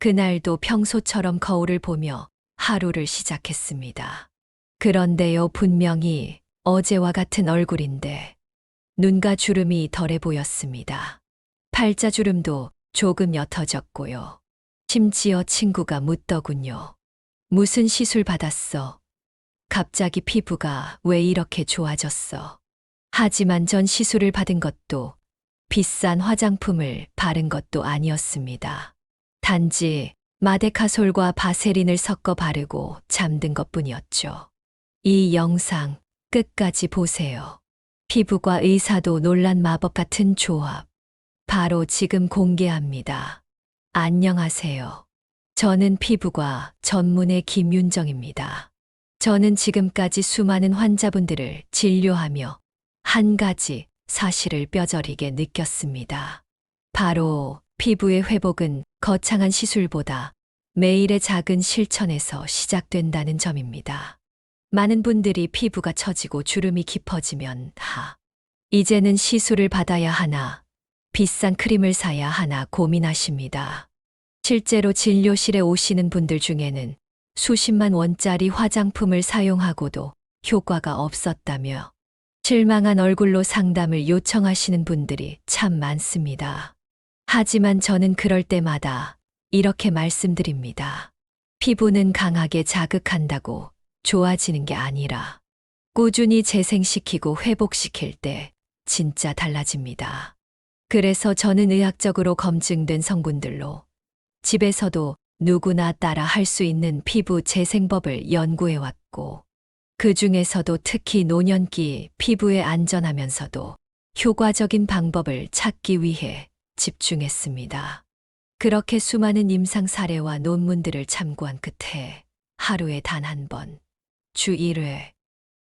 그날도 평소처럼 거울을 보며 하루를 시작했습니다. 그런데요, 분명히 어제와 같은 얼굴인데 눈과 주름이 덜해 보였습니다. 팔자 주름도 조금 옅어졌고요. 심지어 친구가 묻더군요. 무슨 시술 받았어? 갑자기 피부가 왜 이렇게 좋아졌어? 하지만 전 시술을 받은 것도 비싼 화장품을 바른 것도 아니었습니다. 단지 마데카솔과 바세린을 섞어 바르고 잠든 것 뿐이었죠. 이 영상 끝까지 보세요. 피부과 의사도 놀란 마법 같은 조합. 바로 지금 공개합니다. 안녕하세요. 저는 피부과 전문의 김윤정입니다. 저는 지금까지 수많은 환자분들을 진료하며 한 가지 사실을 뼈저리게 느꼈습니다. 바로 피부의 회복은 거창한 시술보다 매일의 작은 실천에서 시작된다는 점입니다. 많은 분들이 피부가 처지고 주름이 깊어지면 하. 이제는 시술을 받아야 하나, 비싼 크림을 사야 하나 고민하십니다. 실제로 진료실에 오시는 분들 중에는 수십만 원짜리 화장품을 사용하고도 효과가 없었다며 실망한 얼굴로 상담을 요청하시는 분들이 참 많습니다. 하지만 저는 그럴 때마다 이렇게 말씀드립니다. 피부는 강하게 자극한다고 좋아지는 게 아니라 꾸준히 재생시키고 회복시킬 때 진짜 달라집니다. 그래서 저는 의학적으로 검증된 성분들로 집에서도 누구나 따라 할 수 있는 피부 재생법을 연구해 왔고 그 중에서도 특히 노년기 피부에 안전하면서도 효과적인 방법을 찾기 위해 집중했습니다. 그렇게 수많은 임상 사례와 논문들을 참고한 끝에 하루에 단 한 번, 주 1회,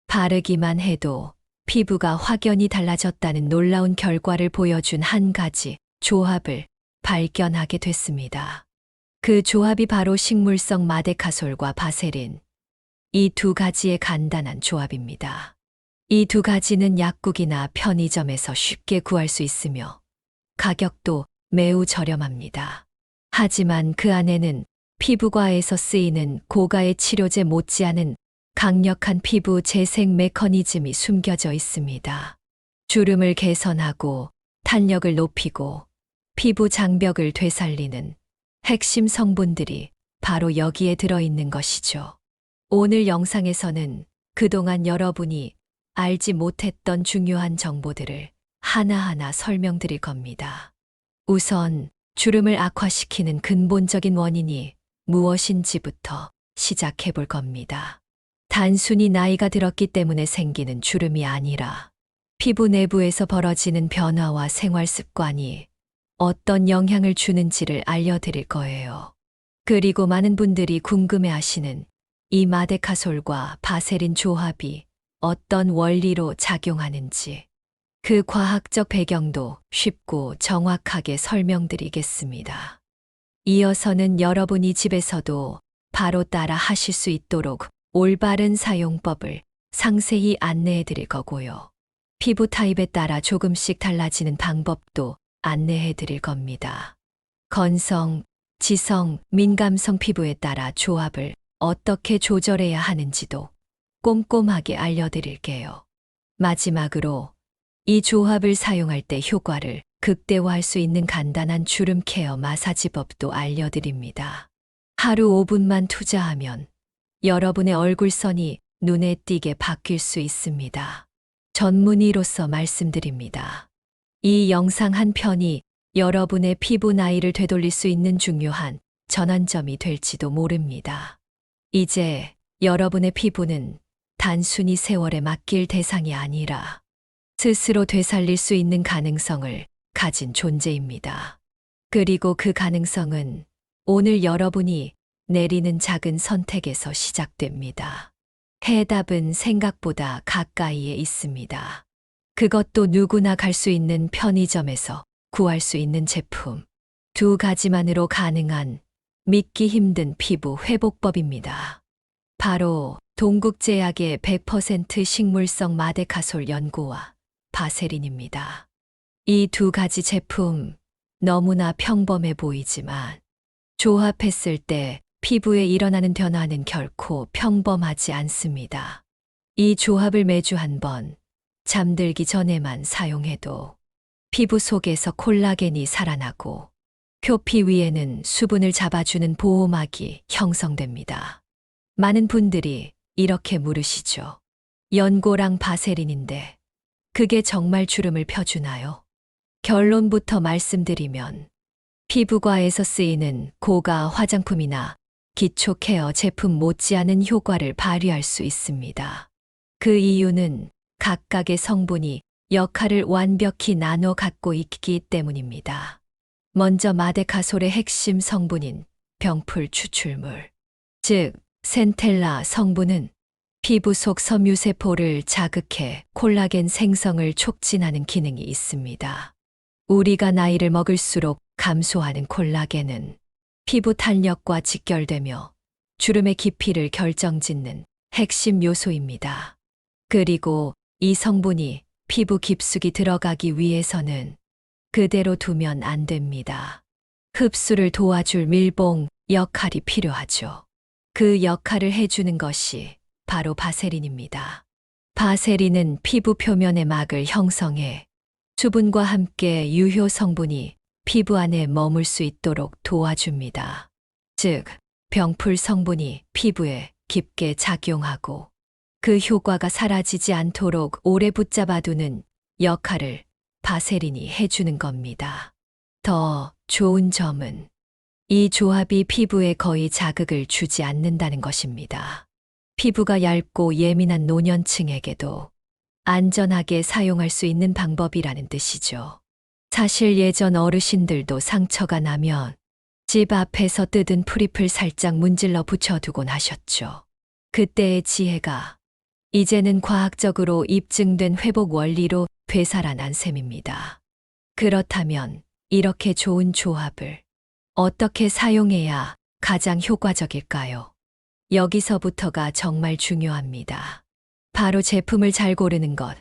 바르기만 해도 피부가 확연히 달라졌다는 놀라운 결과를 보여준 한 가지 조합을 발견하게 됐습니다. 그 조합이 바로 식물성 마데카솔과 바세린. 이 두 가지의 간단한 조합입니다. 이 두 가지는 약국이나 편의점에서 쉽게 구할 수 있으며 가격도 매우 저렴합니다. 하지만 그 안에는 피부과에서 쓰이는 고가의 치료제 못지않은 강력한 피부 재생 메커니즘이 숨겨져 있습니다. 주름을 개선하고 탄력을 높이고 피부 장벽을 되살리는 핵심 성분들이 바로 여기에 들어있는 것이죠. 오늘 영상에서는 그동안 여러분이 알지 못했던 중요한 정보들을 하나하나 설명드릴 겁니다. 우선 주름을 악화시키는 근본적인 원인이 무엇인지부터 시작해 볼 겁니다. 단순히 나이가 들었기 때문에 생기는 주름이 아니라 피부 내부에서 벌어지는 변화와 생활 습관이 어떤 영향을 주는지를 알려드릴 거예요. 그리고 많은 분들이 궁금해 하시는 이 마데카솔과 바세린 조합이 어떤 원리로 작용하는지 그 과학적 배경도 쉽고 정확하게 설명드리겠습니다. 이어서는 여러분이 집에서도 바로 따라 하실 수 있도록 올바른 사용법을 상세히 안내해 드릴 거고요. 피부 타입에 따라 조금씩 달라지는 방법도 안내해 드릴 겁니다. 건성, 지성, 민감성 피부에 따라 조합을 어떻게 조절해야 하는지도 꼼꼼하게 알려드릴게요. 마지막으로 이 조합을 사용할 때 효과를 극대화할 수 있는 간단한 주름 케어 마사지법도 알려드립니다. 하루 5분만 투자하면 여러분의 얼굴선이 눈에 띄게 바뀔 수 있습니다. 전문의로서 말씀드립니다. 이 영상 한 편이 여러분의 피부 나이를 되돌릴 수 있는 중요한 전환점이 될지도 모릅니다. 이제 여러분의 피부는 단순히 세월에 맡길 대상이 아니라 스스로 되살릴 수 있는 가능성을 가진 존재입니다. 그리고 그 가능성은 오늘 여러분이 내리는 작은 선택에서 시작됩니다. 해답은 생각보다 가까이에 있습니다. 그것도 누구나 갈 수 있는 편의점에서 구할 수 있는 제품. 두 가지만으로 가능한 믿기 힘든 피부 회복법입니다. 바로 동국제약의 100% 식물성 마데카솔 연고와 바세린입니다. 이 두 가지 제품 너무나 평범해 보이지만 조합했을 때 피부에 일어나는 변화는 결코 평범하지 않습니다. 이 조합을 매주 한 번 잠들기 전에만 사용해도 피부 속에서 콜라겐이 살아나고 표피 위에는 수분을 잡아주는 보호막이 형성됩니다. 많은 분들이 이렇게 물으시죠. 연고랑 바세린인데 그게 정말 주름을 펴주나요? 결론부터 말씀드리면 피부과에서 쓰이는 고가 화장품이나 기초 케어 제품 못지않은 효과를 발휘할 수 있습니다. 그 이유는 각각의 성분이 역할을 완벽히 나눠 갖고 있기 때문입니다. 먼저 마데카솔의 핵심 성분인 병풀 추출물, 즉 센텔라 성분은 피부 속 섬유세포를 자극해 콜라겐 생성을 촉진하는 기능이 있습니다. 우리가 나이를 먹을수록 감소하는 콜라겐은 피부 탄력과 직결되며 주름의 깊이를 결정짓는 핵심 요소입니다. 그리고 이 성분이 피부 깊숙이 들어가기 위해서는 그대로 두면 안 됩니다. 흡수를 도와줄 밀봉 역할이 필요하죠. 그 역할을 해주는 것이 바로 바세린입니다. 바세린은 피부 표면의 막을 형성해 수분과 함께 유효 성분이 피부 안에 머물 수 있도록 도와줍니다. 즉, 병풀 성분이 피부에 깊게 작용하고 그 효과가 사라지지 않도록 오래 붙잡아두는 역할을 바세린이 해주는 겁니다. 더 좋은 점은 이 조합이 피부에 거의 자극을 주지 않는다는 것입니다. 피부가 얇고 예민한 노년층에게도 안전하게 사용할 수 있는 방법이라는 뜻이죠. 사실 예전 어르신들도 상처가 나면 집 앞에서 뜯은 풀잎을 살짝 문질러 붙여두곤 하셨죠. 그때의 지혜가 이제는 과학적으로 입증된 회복 원리로 되살아난 셈입니다. 그렇다면 이렇게 좋은 조합을 어떻게 사용해야 가장 효과적일까요? 여기서부터가 정말 중요합니다. 바로 제품을 잘 고르는 것,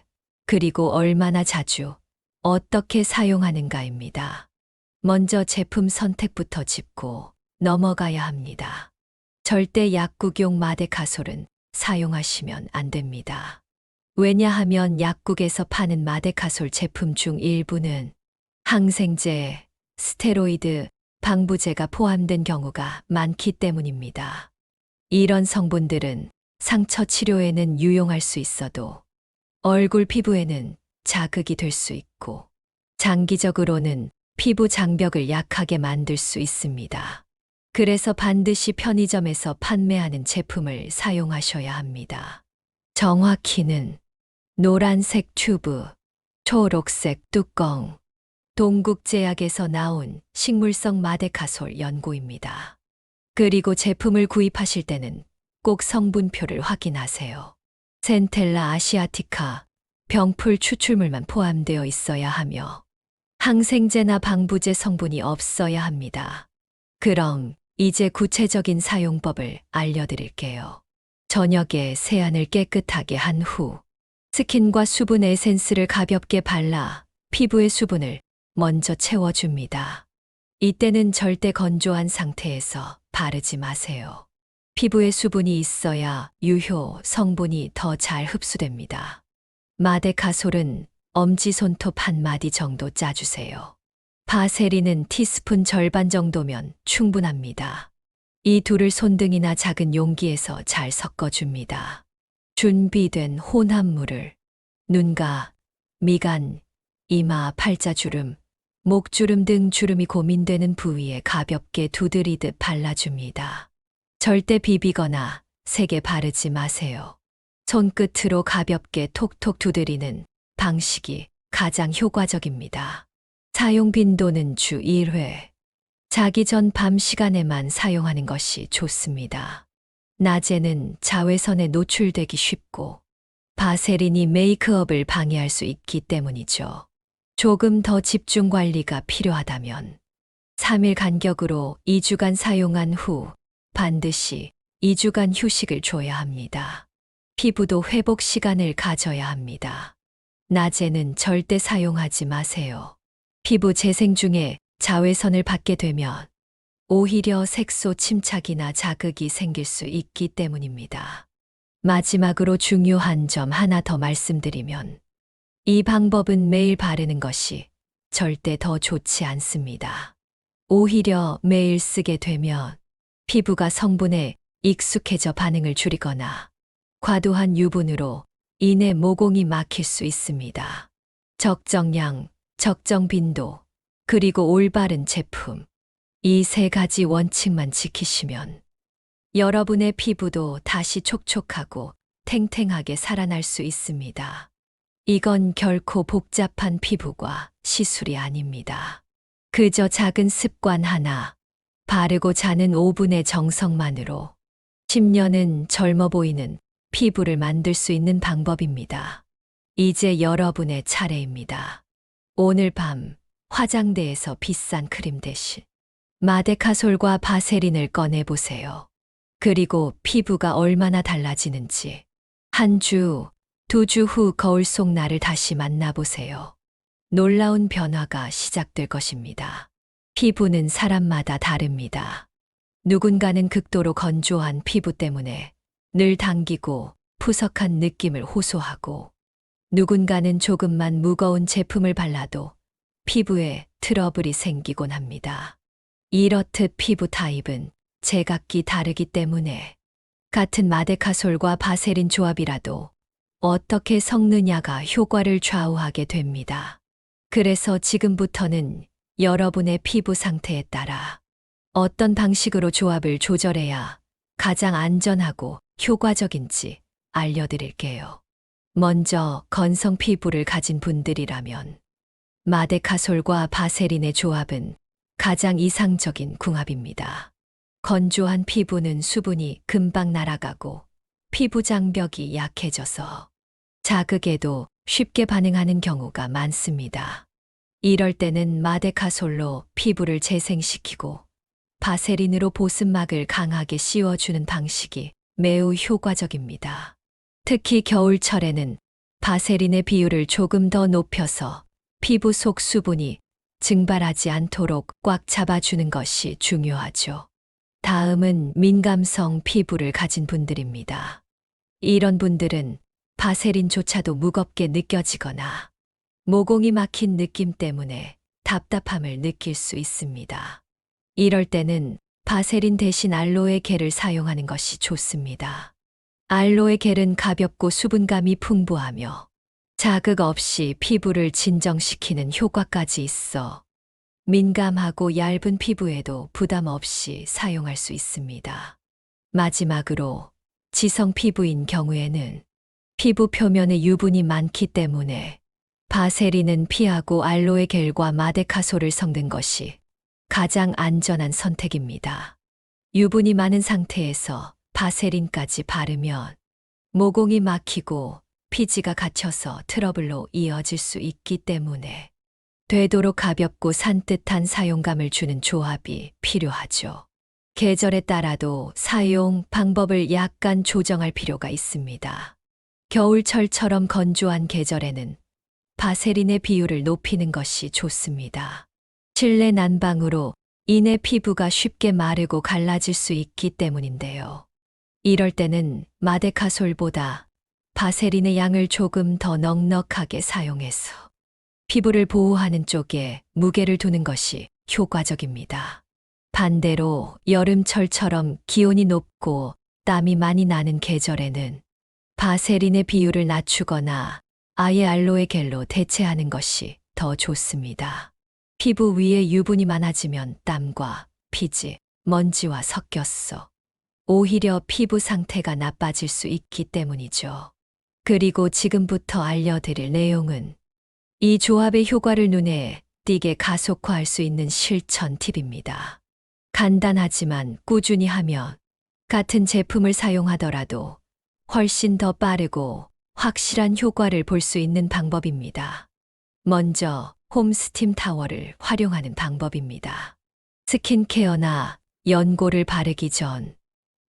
그리고 얼마나 자주, 어떻게 사용하는가입니다. 먼저 제품 선택부터 짚고 넘어가야 합니다. 절대 약국용 마데카솔은 사용하시면 안 됩니다. 왜냐하면 약국에서 파는 마데카솔 제품 중 일부는 항생제, 스테로이드, 방부제가 포함된 경우가 많기 때문입니다. 이런 성분들은 상처 치료에는 유용할 수 있어도 얼굴 피부에는 자극이 될 수 있고 장기적으로는 피부 장벽을 약하게 만들 수 있습니다. 그래서 반드시 편의점에서 판매하는 제품을 사용하셔야 합니다. 정확히는 노란색 튜브, 초록색 뚜껑, 동국제약에서 나온 식물성 마데카솔 연고입니다. 그리고 제품을 구입하실 때는 꼭 성분표를 확인하세요. 센텔라 아시아티카, 병풀 추출물만 포함되어 있어야 하며 항생제나 방부제 성분이 없어야 합니다. 그럼 이제 구체적인 사용법을 알려드릴게요. 저녁에 세안을 깨끗하게 한 후 스킨과 수분 에센스를 가볍게 발라 피부의 수분을 먼저 채워줍니다. 이때는 절대 건조한 상태에서 바르지 마세요. 피부에 수분이 있어야 유효 성분이 더 잘 흡수됩니다. 마데카솔은 엄지손톱 한 마디 정도 짜주세요. 바세린은 티스푼 절반 정도면 충분합니다. 이 둘을 손등이나 작은 용기에서 잘 섞어줍니다. 준비된 혼합물을 눈가, 미간, 이마, 팔자주름, 목주름 등 주름이 고민되는 부위에 가볍게 두드리듯 발라줍니다. 절대 비비거나 세게 바르지 마세요. 손끝으로 가볍게 톡톡 두드리는 방식이 가장 효과적입니다. 사용 빈도는 주 1회. 자기 전 밤 시간에만 사용하는 것이 좋습니다. 낮에는 자외선에 노출되기 쉽고 바세린이 메이크업을 방해할 수 있기 때문이죠. 조금 더 집중 관리가 필요하다면 3일 간격으로 2주간 사용한 후 반드시 2주간 휴식을 줘야 합니다. 피부도 회복 시간을 가져야 합니다. 낮에는 절대 사용하지 마세요. 피부 재생 중에 자외선을 받게 되면 오히려 색소 침착이나 자극이 생길 수 있기 때문입니다. 마지막으로 중요한 점 하나 더 말씀드리면 이 방법은 매일 바르는 것이 절대 더 좋지 않습니다. 오히려 매일 쓰게 되면 피부가 성분에 익숙해져 반응을 줄이거나 과도한 유분으로 인해 모공이 막힐 수 있습니다. 적정량, 적정 빈도, 그리고 올바른 제품. 이 세 가지 원칙만 지키시면 여러분의 피부도 다시 촉촉하고 탱탱하게 살아날 수 있습니다. 이건 결코 복잡한 피부과 시술이 아닙니다. 그저 작은 습관 하나, 바르고 자는 5분의 정성만으로 10년은 젊어 보이는 피부를 만들 수 있는 방법입니다. 이제 여러분의 차례입니다. 오늘 밤 화장대에서 비싼 크림 대신 마데카솔과 바세린을 꺼내보세요. 그리고 피부가 얼마나 달라지는지 한 주, 두 주 후 거울 속 나를 다시 만나보세요. 놀라운 변화가 시작될 것입니다. 피부는 사람마다 다릅니다. 누군가는 극도로 건조한 피부 때문에 늘 당기고 푸석한 느낌을 호소하고 누군가는 조금만 무거운 제품을 발라도 피부에 트러블이 생기곤 합니다. 이렇듯 피부 타입은 제각기 다르기 때문에 같은 마데카솔과 바세린 조합이라도 어떻게 섞느냐가 효과를 좌우하게 됩니다. 그래서 지금부터는 여러분의 피부 상태에 따라 어떤 방식으로 조합을 조절해야 가장 안전하고 효과적인지 알려드릴게요. 먼저 건성 피부를 가진 분들이라면 마데카솔과 바세린의 조합은 가장 이상적인 궁합입니다. 건조한 피부는 수분이 금방 날아가고 피부 장벽이 약해져서 자극에도 쉽게 반응하는 경우가 많습니다. 이럴 때는 마데카솔로 피부를 재생시키고 바세린으로 보습막을 강하게 씌워주는 방식이 매우 효과적입니다. 특히 겨울철에는 바세린의 비율을 조금 더 높여서 피부 속 수분이 증발하지 않도록 꽉 잡아주는 것이 중요하죠. 다음은 민감성 피부를 가진 분들입니다. 이런 분들은 바세린조차도 무겁게 느껴지거나 모공이 막힌 느낌 때문에 답답함을 느낄 수 있습니다. 이럴 때는 바세린 대신 알로에 겔을 사용하는 것이 좋습니다. 알로에 겔은 가볍고 수분감이 풍부하며 자극 없이 피부를 진정시키는 효과까지 있어 민감하고 얇은 피부에도 부담 없이 사용할 수 있습니다. 마지막으로 지성 피부인 경우에는 피부 표면에 유분이 많기 때문에 바세린은 피하고 알로에 겔과 마데카솔을 섞는 것이 가장 안전한 선택입니다. 유분이 많은 상태에서 바세린까지 바르면 모공이 막히고 피지가 갇혀서 트러블로 이어질 수 있기 때문에 되도록 가볍고 산뜻한 사용감을 주는 조합이 필요하죠. 계절에 따라도 사용 방법을 약간 조정할 필요가 있습니다. 겨울철처럼 건조한 계절에는 바세린의 비율을 높이는 것이 좋습니다. 실내 난방으로 인해 피부가 쉽게 마르고 갈라질 수 있기 때문인데요. 이럴 때는 마데카솔보다 바세린의 양을 조금 더 넉넉하게 사용해서 피부를 보호하는 쪽에 무게를 두는 것이 효과적입니다. 반대로 여름철처럼 기온이 높고 땀이 많이 나는 계절에는 바세린의 비율을 낮추거나 아예 알로에 겔로 대체하는 것이 더 좋습니다. 피부 위에 유분이 많아지면 땀과 피지, 먼지와 섞였어. 오히려 피부 상태가 나빠질 수 있기 때문이죠. 그리고 지금부터 알려드릴 내용은 이 조합의 효과를 눈에 띄게 가속화할 수 있는 실천 팁입니다. 간단하지만 꾸준히 하면 같은 제품을 사용하더라도 훨씬 더 빠르고 확실한 효과를 볼 수 있는 방법입니다. 먼저 홈스팀 타워를 활용하는 방법입니다. 스킨케어나 연고를 바르기 전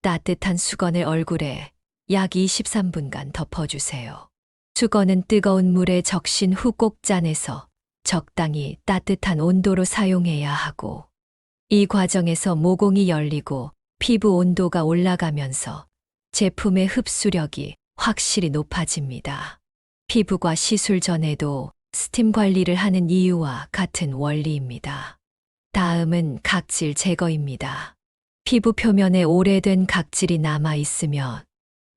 따뜻한 수건을 얼굴에 약 23분간 덮어주세요. 수건은 뜨거운 물에 적신 후 꼭 짜내서 적당히 따뜻한 온도로 사용해야 하고 이 과정에서 모공이 열리고 피부 온도가 올라가면서 제품의 흡수력이 확실히 높아집니다. 피부과 시술 전에도 스팀 관리를 하는 이유와 같은 원리입니다. 다음은 각질 제거입니다. 피부 표면에 오래된 각질이 남아 있으면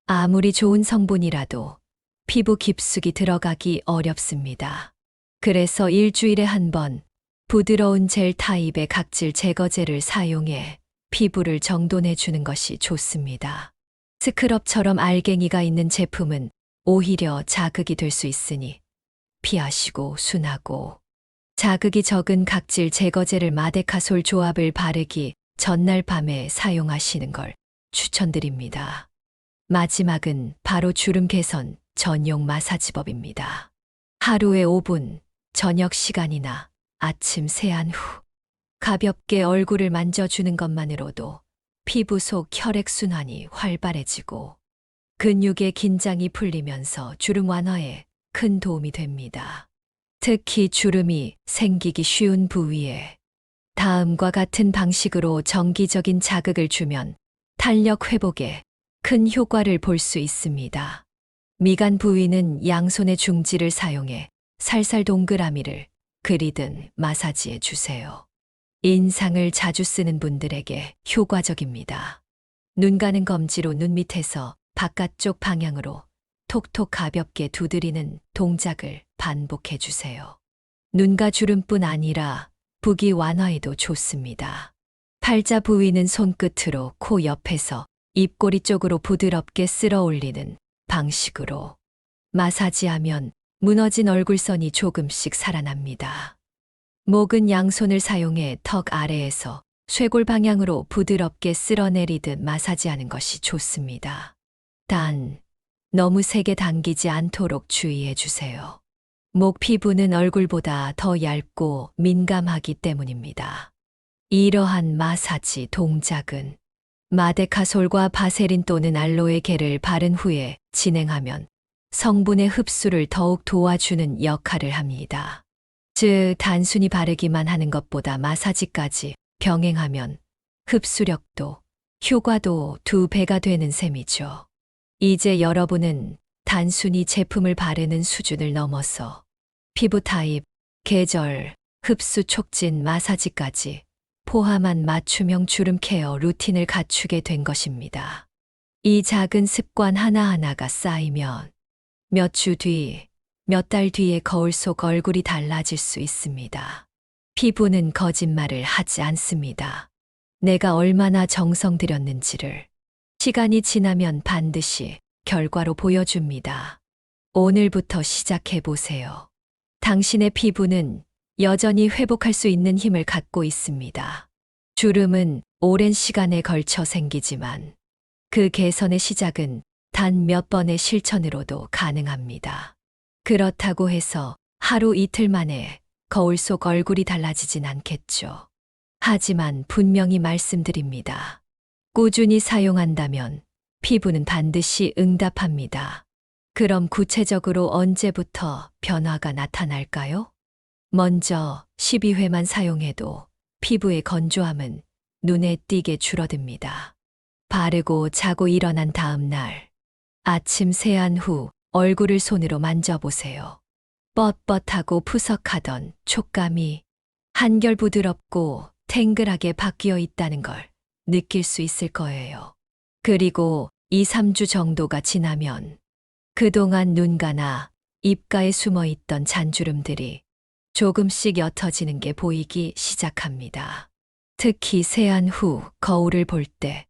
아무리 좋은 성분이라도 피부 깊숙이 들어가기 어렵습니다. 그래서 일주일에 한 번 부드러운 젤 타입의 각질 제거제를 사용해 피부를 정돈해 주는 것이 좋습니다. 스크럽처럼 알갱이가 있는 제품은 오히려 자극이 될 수 있으니 피하시고 순하고 자극이 적은 각질 제거제를 마데카솔 조합을 바르기 전날 밤에 사용하시는 걸 추천드립니다. 마지막은 바로 주름 개선 전용 마사지법입니다. 하루에 5분, 저녁 시간이나 아침 세안 후 가볍게 얼굴을 만져주는 것만으로도 피부 속 혈액순환이 활발해지고 근육의 긴장이 풀리면서 주름 완화에 큰 도움이 됩니다. 특히 주름이 생기기 쉬운 부위에 다음과 같은 방식으로 정기적인 자극을 주면 탄력 회복에 큰 효과를 볼 수 있습니다. 미간 부위는 양손의 중지를 사용해 살살 동그라미를 그리든 마사지해 주세요. 인상을 자주 쓰는 분들에게 효과적입니다. 눈 가는 검지로 눈 밑에서 바깥쪽 방향으로 톡톡 가볍게 두드리는 동작을 반복해 주세요. 눈가 주름뿐 아니라 부기 완화에도 좋습니다. 팔자 부위는 손끝으로 코 옆에서 입꼬리 쪽으로 부드럽게 쓸어 올리는 방식으로 마사지하면 무너진 얼굴선이 조금씩 살아납니다. 목은 양손을 사용해 턱 아래에서 쇄골 방향으로 부드럽게 쓸어내리듯 마사지하는 것이 좋습니다. 단, 너무 세게 당기지 않도록 주의해 주세요. 목 피부는 얼굴보다 더 얇고 민감하기 때문입니다. 이러한 마사지 동작은 마데카솔과 바세린 또는 알로에 겔을 바른 후에 진행하면 성분의 흡수를 더욱 도와주는 역할을 합니다. 즉, 단순히 바르기만 하는 것보다 마사지까지 병행하면 흡수력도 효과도 두 배가 되는 셈이죠. 이제 여러분은 단순히 제품을 바르는 수준을 넘어서 피부 타입, 계절, 흡수 촉진 마사지까지 포함한 맞춤형 주름 케어 루틴을 갖추게 된 것입니다. 이 작은 습관 하나하나가 쌓이면 몇 주 뒤, 몇 달 뒤에 거울 속 얼굴이 달라질 수 있습니다. 피부는 거짓말을 하지 않습니다. 내가 얼마나 정성 들였는지를 시간이 지나면 반드시 결과로 보여줍니다. 오늘부터 시작해 보세요. 당신의 피부는 여전히 회복할 수 있는 힘을 갖고 있습니다. 주름은 오랜 시간에 걸쳐 생기지만 그 개선의 시작은 단 몇 번의 실천으로도 가능합니다. 그렇다고 해서 하루 이틀 만에 거울 속 얼굴이 달라지진 않겠죠. 하지만 분명히 말씀드립니다. 꾸준히 사용한다면 피부는 반드시 응답합니다. 그럼 구체적으로 언제부터 변화가 나타날까요? 먼저 12회만 사용해도 피부의 건조함은 눈에 띄게 줄어듭니다. 바르고 자고 일어난 다음 날, 아침 세안 후 얼굴을 손으로 만져보세요. 뻣뻣하고 푸석하던 촉감이 한결 부드럽고 탱글하게 바뀌어 있다는 걸 느낄 수 있을 거예요. 그리고 2, 3주 정도가 지나면 그동안 눈가나 입가에 숨어 있던 잔주름들이 조금씩 옅어지는 게 보이기 시작합니다. 특히 세안 후 거울을 볼 때,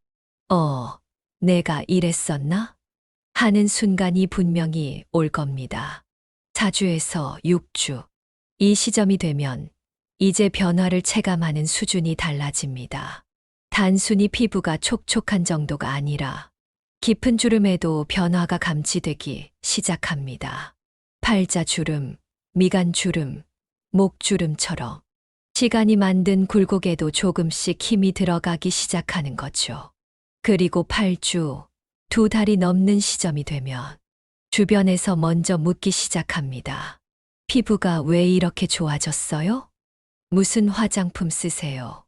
어, 내가 이랬었나? 하는 순간이 분명히 올 겁니다. 4주에서 6주. 이 시점이 되면 이제 변화를 체감하는 수준이 달라집니다. 단순히 피부가 촉촉한 정도가 아니라 깊은 주름에도 변화가 감지되기 시작합니다. 팔자 주름, 미간 주름, 목 주름처럼 시간이 만든 굴곡에도 조금씩 힘이 들어가기 시작하는 거죠. 그리고 8주, 두 달이 넘는 시점이 되면 주변에서 먼저 묻기 시작합니다. 피부가 왜 이렇게 좋아졌어요? 무슨 화장품 쓰세요?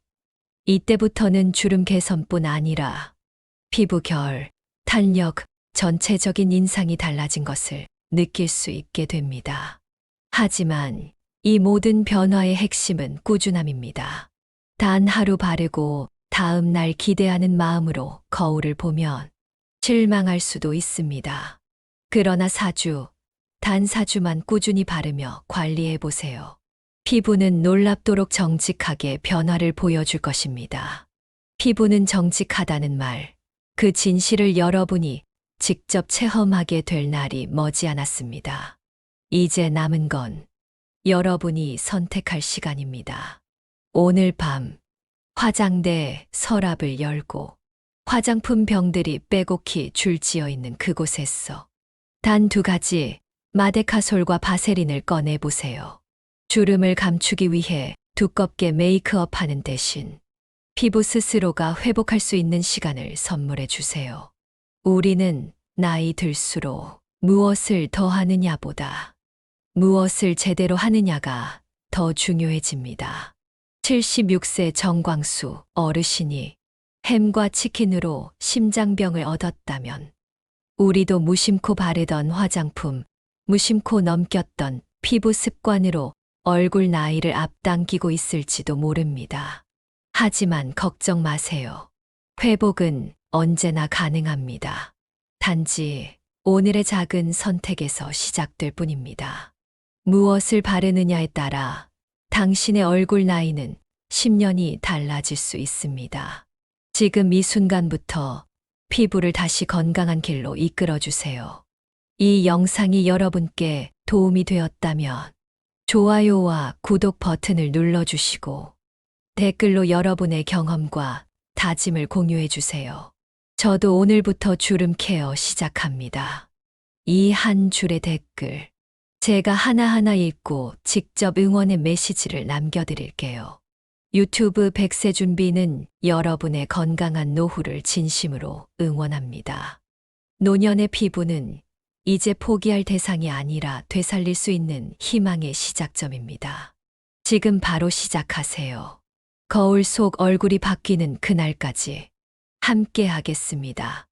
이때부터는 주름 개선뿐 아니라 피부 결, 탄력, 전체적인 인상이 달라진 것을 느낄 수 있게 됩니다. 하지만 이 모든 변화의 핵심은 꾸준함입니다. 단 하루 바르고 다음 날 기대하는 마음으로 거울을 보면 실망할 수도 있습니다. 그러나 4주, 단 4주만 꾸준히 바르며 관리해 보세요. 피부는 놀랍도록 정직하게 변화를 보여줄 것입니다. 피부는 정직하다는 말, 그 진실을 여러분이 직접 체험하게 될 날이 머지않았습니다. 이제 남은 건 여러분이 선택할 시간입니다. 오늘 밤 화장대 서랍을 열고 화장품 병들이 빼곡히 줄지어 있는 그곳에서 단 두 가지 마데카솔과 바세린을 꺼내 보세요. 주름을 감추기 위해 두껍게 메이크업 하는 대신 피부 스스로가 회복할 수 있는 시간을 선물해 주세요. 우리는 나이 들수록 무엇을 더 하느냐보다 무엇을 제대로 하느냐가 더 중요해집니다. 76세 정광수 어르신이 햄과 치킨으로 심장병을 얻었다면 우리도 무심코 바르던 화장품, 무심코 넘겼던 피부 습관으로 얼굴 나이를 앞당기고 있을지도 모릅니다. 하지만 걱정 마세요. 회복은 언제나 가능합니다. 단지 오늘의 작은 선택에서 시작될 뿐입니다. 무엇을 바르느냐에 따라 당신의 얼굴 나이는 10년이 달라질 수 있습니다. 지금 이 순간부터 피부를 다시 건강한 길로 이끌어 주세요. 이 영상이 여러분께 도움이 되었다면 좋아요와 구독 버튼을 눌러주시고 댓글로 여러분의 경험과 다짐을 공유해 주세요. 저도 오늘부터 주름 케어 시작합니다. 이 한 줄의 댓글. 제가 하나하나 읽고 직접 응원의 메시지를 남겨드릴게요. 유튜브 백세 준비는 여러분의 건강한 노후를 진심으로 응원합니다. 노년의 피부는 이제 포기할 대상이 아니라 되살릴 수 있는 희망의 시작점입니다. 지금 바로 시작하세요. 거울 속 얼굴이 바뀌는 그날까지 함께 하겠습니다.